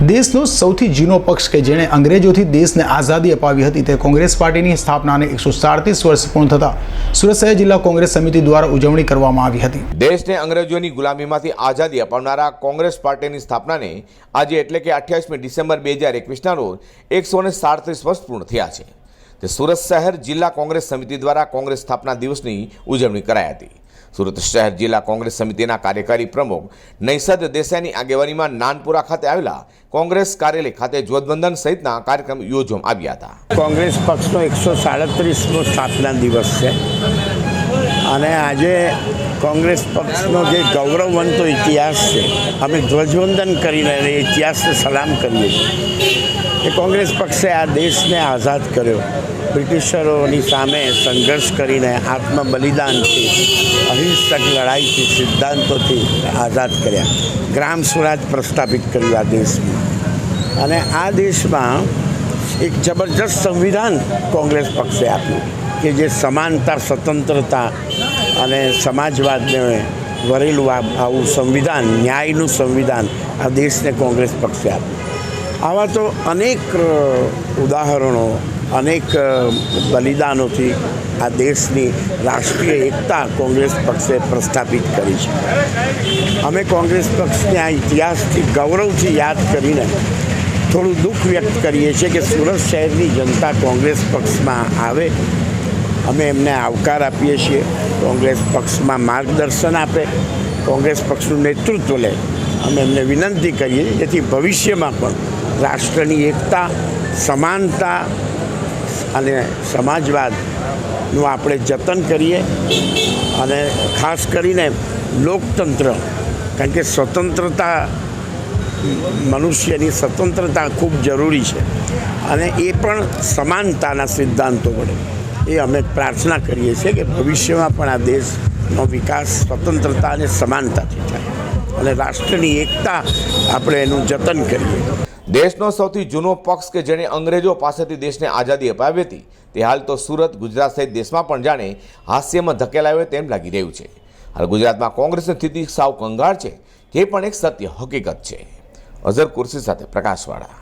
દેશનો સૌથી જૂનો પક્ષ કે જેણે અંગ્રેજોથી દેશને આઝાદી અપાવી હતી તે કોંગ્રેસ પાર્ટીની સ્થાપનાને એકસો સાડત્રીસ વર્ષ પૂર્ણ થતાં સુરત શહેર જિલ્લા કોંગ્રેસ સમિતિ દ્વારા ઉજવણી કરવામાં આવી હતી. દેશને અંગ્રેજોની ગુલામીમાંથી આઝાદી અપાવનારા કોંગ્રેસ પાર્ટીની સ્થાપનાને આજે એટલે કે અઠ્યાવીસમી ડિસેમ્બર બે હજાર એકવીસના રોજ એકસો ને સાડત્રીસ વર્ષ પૂર્ણ થયા છે. તે સુરત શહેર જિલ્લા કોંગ્રેસ સમિતિ દ્વારા કોંગ્રેસ સ્થાપના દિવસની ઉજવણી કરાઈ હતી. સુરત શહેર જિલ્લા કોંગ્રેસ સમિતિના કાર્યકારી પ્રમુખ નૈસદ દેસાઈની આગેવાનીમાં નાનપુરા ખાતે આવેલા કોંગ્રેસ કાર્યાલય ખાતે ધ્વજવંદન સહિતના કાર્યક્રમ યોજવામાં આવ્યા હતા. કોંગ્રેસ પક્ષનો એકસો સાડત્રીસમો સ્થાપના દિવસ છે. અને આજે કોંગ્રેસ પક્ષનો જે ગૌરવવંતો ઇતિહાસ છે, અમે ધ્વજવંદન કરીને ઇતિહાસને સલામ કરીએ છીએ. કે કોંગ્રેસ પક્ષે આ દેશને આઝાદ કર્યો. બ્રિટિશરોની સામે સંઘર્ષ કરીને આત્મ બલિદાનથી અહિંસક લડાઈથી, સિદ્ધાંતોથી આઝાદ કર્યા. ગ્રામ સ્વરાજ પ્રસ્થાપિત કર્યું આ દેશમાં. અને આ દેશમાં એક જબરજસ્ત સંવિધાન કોંગ્રેસ પક્ષે આપ્યું કે જે સમાનતા, સ્વતંત્રતા અને સમાજવાદને વરેલું આવું સંવિધાન, ન્યાયનું સંવિધાન આ દેશને કોંગ્રેસ પક્ષે આપ્યું. આવા તો અનેક ઉદાહરણો, અનેક બલિદાનોથી આ દેશની રાષ્ટ્રીય એકતા કોંગ્રેસ પક્ષે પ્રસ્થાપિત કરી છે. અમે કોંગ્રેસ પક્ષને આ ઇતિહાસથી, ગૌરવથી યાદ કરીને થોડું દુઃખ વ્યક્ત કરીએ છીએ કે સુરત શહેરની જનતા કોંગ્રેસ પક્ષમાં આવે. અમે એમને આવકાર આપીએ છીએ. કોંગ્રેસ પક્ષમાં માર્ગદર્શન આપે. કોંગ્રેસ પક્ષનું નેતૃત્વ લે. અમે એમને વિનંતી કરીએ જેથી ભવિષ્યમાં પણ રાષ્ટ્રની એકતા, સમાનતા અને સમાજવાદનું આપણે જતન કરીએ અને ખાસ કરીને લોકતંત્ર, કારણ કે સ્વતંત્રતા મનુષ્યની સ્વતંત્રતા ખૂબ જરૂરી છે અને એ પણ સમાનતાના સિદ્ધાંતો વડે. એ અમે પ્રાર્થના કરીએ છીએ કે ભવિષ્યમાં પણ આ દેશનો વિકાસ સ્વતંત્રતા અને સમાનતાથી થાય અને રાષ્ટ્રની એકતા આપણે એનું જતન કરીએ. દેશનો સૌથી જૂનો પક્ષ કે જેણે અંગ્રેજો પાસેથી દેશને આઝાદી અપાવી હતી, તે હાલ તો સુરત, ગુજરાત સહિત દેશમાં પણ જાણે હાસ્યમાં ધકેલાયો તેમ લાગી રહ્યું છે. હાલ ગુજરાતમાં કોંગ્રેસની સ્થિતિ સાવ કંગાળ છે તે પણ એક સત્ય હકીકત છે. અઝર કુર્સી સાથે પ્રકાશવાળા.